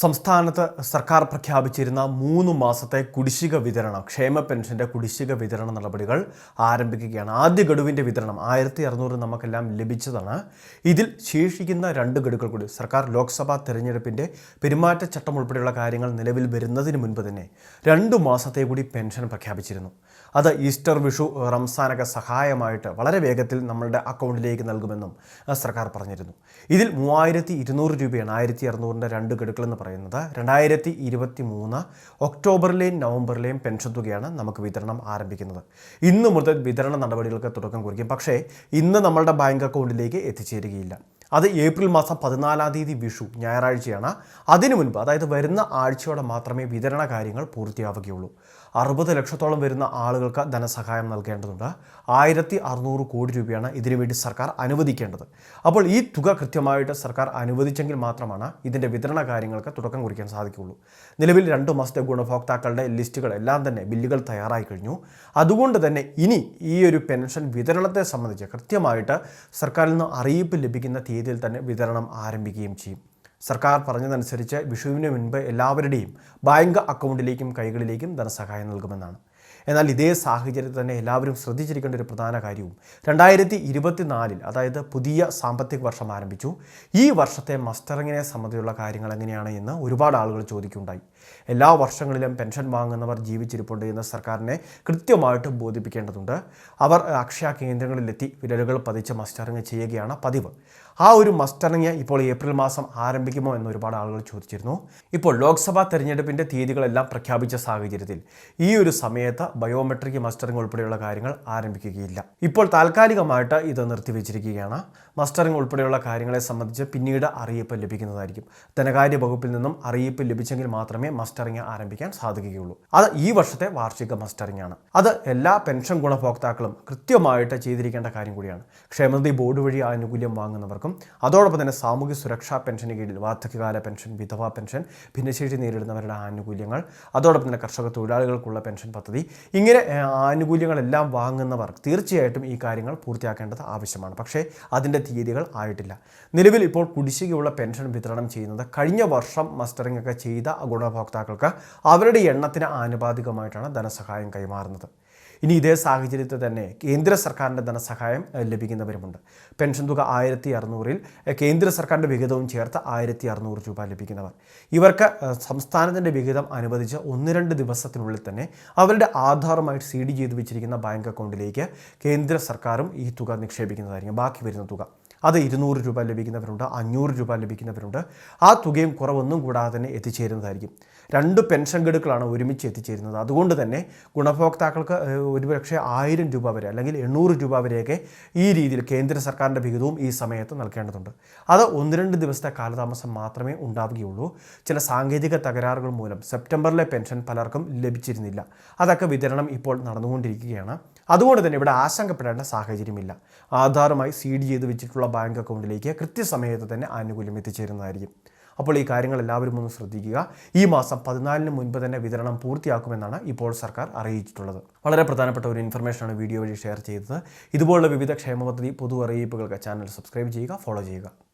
സംസ്ഥാനത്ത് സർക്കാർ പ്രഖ്യാപിച്ചിരുന്ന മൂന്ന് മാസത്തെ കുടിശ്ശിക വിതരണം ക്ഷേമ പെൻഷന്റെ കുടിശ്ശിക വിതരണ നടപടികൾ ആരംഭിക്കുകയാണ്. ആദ്യ ഗഡുവിന്റെ വിതരണം ആയിരത്തി അറുന്നൂറ് നമുക്കെല്ലാം ലഭിച്ചതാണ്. ഇതിൽ ശേഷിക്കുന്ന രണ്ട് ഗഡുക്കൾ കൂടി സർക്കാർ ലോക്സഭാ തെരഞ്ഞെടുപ്പിന്റെ പെരുമാറ്റച്ചട്ടം ഉൾപ്പെടെയുള്ള കാര്യങ്ങൾ നിലവിൽ വരുന്നതിന് മുൻപ് തന്നെ രണ്ട് മാസത്തെ കൂടി പെൻഷൻ പ്രഖ്യാപിച്ചിരുന്നു. അത് ഈസ്റ്റർ വിഷു റംസാനൊക്കെ സഹായമായിട്ട് വളരെ വേഗത്തിൽ നമ്മളുടെ അക്കൗണ്ടിലേക്ക് നൽകുമെന്നും സർക്കാർ പറഞ്ഞിരുന്നു. ഇതിൽ മൂവായിരത്തി ഇരുന്നൂറ് രൂപയാണ് ആയിരത്തി അറുന്നൂറിന്റെ രണ്ട് ഗഡുക്കൾ എന്ന് പറയുന്നത്. രണ്ടായിരത്തി ഇരുപത്തി മൂന്ന് ഒക്ടോബറിലെയും നവംബറിലെയും പെൻഷൻ തുകയാണ് നമുക്ക് വിതരണം ആരംഭിക്കുന്നത്. ഇന്ന് മുതൽ വിതരണ നടപടികൾക്ക് തുടക്കം കുറിക്കും. പക്ഷേ ഇന്ന് നമ്മളുടെ ബാങ്ക് അക്കൗണ്ടിലേക്ക് എത്തിച്ചേരുകയില്ല. അത് ഏപ്രിൽ മാസം പതിനാലാം തീയതി വിഷു ഞായറാഴ്ചയാണ്. അതിനു മുൻപ് അതായത് വരുന്ന ആഴ്ചയോടെ മാത്രമേ വിതരണ കാര്യങ്ങൾ പൂർത്തിയാവുകയുള്ളൂ. അറുപത് ലക്ഷത്തോളം വരുന്ന ആളുകൾക്ക് ധനസഹായം നൽകേണ്ടതുണ്ട്. ആയിരത്തി അറുന്നൂറ് കോടി രൂപയാണ് ഇതിനുവേണ്ടി സർക്കാർ അനുവദിക്കേണ്ടത്. അപ്പോൾ ഈ തുക കൃത്യമായിട്ട് സർക്കാർ അനുവദിച്ചെങ്കിൽ മാത്രമാണ് ഇതിന്റെ വിതരണ കാര്യങ്ങൾക്ക് തുടക്കം കുറിക്കാൻ സാധിക്കുകയുള്ളൂ. നിലവിൽ രണ്ട് മാസത്തെ ഗുണഭോക്താക്കളുടെ ലിസ്റ്റുകൾ എല്ലാം തന്നെ ബില്ലുകൾ തയ്യാറായി കഴിഞ്ഞു. അതുകൊണ്ട് തന്നെ ഇനി ഈ ഒരു പെൻഷൻ വിതരണത്തെ സംബന്ധിച്ച് കൃത്യമായിട്ട് സർക്കാരിൽ നിന്ന് അറിയിപ്പ് ലഭിക്കുന്ന തീയതിയിൽ തന്നെ വിതരണം ആരംഭിക്കുകയും ചെയ്യും. സർക്കാർ പറഞ്ഞതനുസരിച്ച് വിഷുവിന് മുൻപ് എല്ലാവരുടെയും ബാങ്ക് അക്കൗണ്ടിലേക്കും കൈകളിലേക്കും ധനസഹായം നൽകുമെന്നാണ്. എന്നാൽ ഇതേ സാഹചര്യത്തിൽ തന്നെ എല്ലാവരും ശ്രദ്ധിച്ചിരിക്കേണ്ട ഒരു പ്രധാന കാര്യവും രണ്ടായിരത്തി ഇരുപത്തിനാലിൽ അതായത് പുതിയ സാമ്പത്തിക വർഷം ആരംഭിച്ചു. ഈ വർഷത്തെ മസ്റ്ററിങ്ങിനെ സംബന്ധിച്ചുള്ള കാര്യങ്ങൾ എങ്ങനെയാണ് എന്ന് ഒരുപാട് ആളുകൾ ചോദിക്കുണ്ടായി എല്ലാ വർഷങ്ങളിലും പെൻഷൻ വാങ്ങുന്നവർ ജീവിച്ചിരിപ്പുണ്ട് എന്ന് സർക്കാരിനെ കൃത്യമായിട്ട് ബോധിപ്പിക്കേണ്ടതുണ്ട്. അവർ അക്ഷയ കേന്ദ്രങ്ങളിലെത്തി വിരലുകൾ പതിച്ച് മസ്റ്ററിങ് ചെയ്യുകയാണ് പതിവ്. ആ ഒരു മസ്റ്ററിങ് ഇപ്പോൾ ഏപ്രിൽ മാസം ആരംഭിക്കുമോ എന്ന് ഒരുപാട് ആളുകൾ ചോദിച്ചിരുന്നു. ഇപ്പോൾ ലോക്സഭാ തെരഞ്ഞെടുപ്പിന്റെ തീയതികളെല്ലാം പ്രഖ്യാപിച്ച സാഹചര്യത്തിൽ ഈ ഒരു സമയത്ത് ബയോമെട്രിക് മസ്റ്ററിംഗ് ഉൾപ്പെടെയുള്ള കാര്യങ്ങൾ ആരംഭിക്കുകയില്ല. ഇപ്പോൾ താൽക്കാലികമായിട്ട് ഇത് നിർത്തിവെച്ചിരിക്കുകയാണ്. മസ്റ്ററിംഗ് ഉൾപ്പെടെയുള്ള കാര്യങ്ങളെ സംബന്ധിച്ച് പിന്നീട് അറിയിപ്പ് ലഭിക്കുന്നതായിരിക്കും. ധനകാര്യ വകുപ്പിൽ നിന്നും അറിയിപ്പ് ലഭിച്ചെങ്കിൽ മാത്രമേ മസ്റ്ററിംഗ് ആരംഭിക്കാൻ സാധിക്കുകയുള്ളൂ. അത് ഈ വർഷത്തെ വാർഷിക മസ്റ്ററിംഗ് ആണ് അത് എല്ലാ പെൻഷൻ ഗുണഭോക്താക്കളും കൃത്യമായിട്ട് ചെയ്തിരിക്കേണ്ട കാര്യം കൂടിയാണ്. ക്ഷേമനിധി ബോർഡ് വഴി ആനുകൂല്യം വാങ്ങുന്നവർക്കും അതോടൊപ്പം തന്നെ സാമൂഹ്യ സുരക്ഷാ പെൻഷന് കീഴിൽ വാർദ്ധക്യകാല പെൻഷൻ വിധവാ പെൻഷൻ ഭിന്നശേഷി നേരിടുന്നവരുടെ ആനുകൂല്യങ്ങൾ അതോടൊപ്പം തന്നെ കർഷക തൊഴിലാളികൾക്കുള്ള പെൻഷൻ പദ്ധതി ഇങ്ങനെ ആനുകൂല്യങ്ങളെല്ലാം വാങ്ങുന്നവർ തീർച്ചയായിട്ടും ഈ കാര്യങ്ങൾ പൂർത്തിയാക്കേണ്ടത് ആവശ്യമാണ്. പക്ഷേ അതിന്റെ തീയതികൾ ആയിട്ടില്ല. നിലവിൽ ഇപ്പോൾ കുടിശ്ശികയുള്ള പെൻഷൻ വിതരണം ചെയ്യുന്നത് കഴിഞ്ഞ വർഷം മസ്റ്ററിംഗ് ഒക്കെ ചെയ്ത ഗുണഭോക്താക്കൾക്ക് അവരുടെ എണ്ണത്തിന് ആനുപാതികമായിട്ടാണ് ധനസഹായം കൈമാറുന്നത്. ഇനി ഇതേ സാഹചര്യത്തിൽ തന്നെ കേന്ദ്ര സർക്കാരിന്റെ ധനസഹായം ലഭിക്കുന്നവരുമുണ്ട്. പെൻഷൻ തുക ആയിരത്തി അറുന്നൂറിൽ കേന്ദ്ര സർക്കാരിന്റെ വിഹിതവും ചേർത്ത് ആയിരത്തി അറുന്നൂറ് രൂപ ലഭിക്കുന്നവർ. ഇവർക്ക് സംസ്ഥാനത്തിന്റെ വിഹിതം അനുവദിച്ച് ഒന്ന് രണ്ട് ദിവസത്തിനുള്ളിൽ തന്നെ അവരുടെ ആധാറുമായിട്ട് സി ഡി ചെയ്ത് വെച്ചിരിക്കുന്ന ബാങ്ക് അക്കൗണ്ടിലേക്ക് കേന്ദ്ര സർക്കാരും ഈ തുക നിക്ഷേപിക്കുന്നതായിരിക്കും. ബാക്കി വരുന്ന തുക. അത് ഇരുന്നൂറ് രൂപ ലഭിക്കുന്നവരുണ്ട് അഞ്ഞൂറ് രൂപ ലഭിക്കുന്നവരുണ്ട്. ആ തുകയും കുറവൊന്നും കൂടാതെ തന്നെ എത്തിച്ചേരുന്നതായിരിക്കും. രണ്ട് പെൻഷൻ ഗഡുക്കളാണ് ഒരുമിച്ച് എത്തിച്ചേരുന്നത്. അതുകൊണ്ട് തന്നെ ഗുണഭോക്താക്കൾക്ക് ഒരുപക്ഷെ ആയിരം രൂപ വരെ അല്ലെങ്കിൽ എണ്ണൂറ് രൂപ വരെയൊക്കെ ഈ രീതിയിൽ കേന്ദ്ര സർക്കാരിന്റെ വിഹിതവും ഈ സമയത്ത് നൽകേണ്ടതുണ്ട്. അത് ഒന്ന് രണ്ട് ദിവസത്തെ കാലതാമസം മാത്രമേ ഉണ്ടാവുകയുള്ളൂ. ചില സാങ്കേതിക തകരാറുകൾ മൂലം സെപ്റ്റംബറിലെ പെൻഷൻ പലർക്കും ലഭിച്ചിരുന്നില്ല. അതൊക്കെ വിതരണം ഇപ്പോൾ നടന്നുകൊണ്ടിരിക്കുകയാണ്. അതുകൊണ്ട് തന്നെ ഇവിടെ ആശങ്കപ്പെടേണ്ട സാഹചര്യമില്ല. ആധാറുമായി സീഡ് ചെയ്ത് വെച്ചിട്ടുള്ള ബാങ്ക് അക്കൗണ്ടിലേക്ക് കൃത്യസമയത്ത് തന്നെ ആനുകൂല്യം എത്തിച്ചേരുന്നതായിരിക്കും. അപ്പോൾ ഈ കാര്യങ്ങൾ എല്ലാവരും ഒന്ന് ശ്രദ്ധിക്കുക. ഈ മാസം പതിനാലിന് മുൻപ് തന്നെ വിതരണം പൂർത്തിയാക്കുമെന്നാണ് ഇപ്പോൾ സർക്കാർ അറിയിച്ചിട്ടുള്ളത്. വളരെ പ്രധാനപ്പെട്ട ഒരു ഇൻഫർമേഷനാണ് വീഡിയോ വഴി ഷെയർ ചെയ്തത്. ഇതുപോലുള്ള വിവിധ ക്ഷേമ പദ്ധതി പൊതു അറിയിപ്പുകൾക്ക് ചാനൽ സബ്സ്ക്രൈബ് ചെയ്യുക ഫോളോ ചെയ്യുക.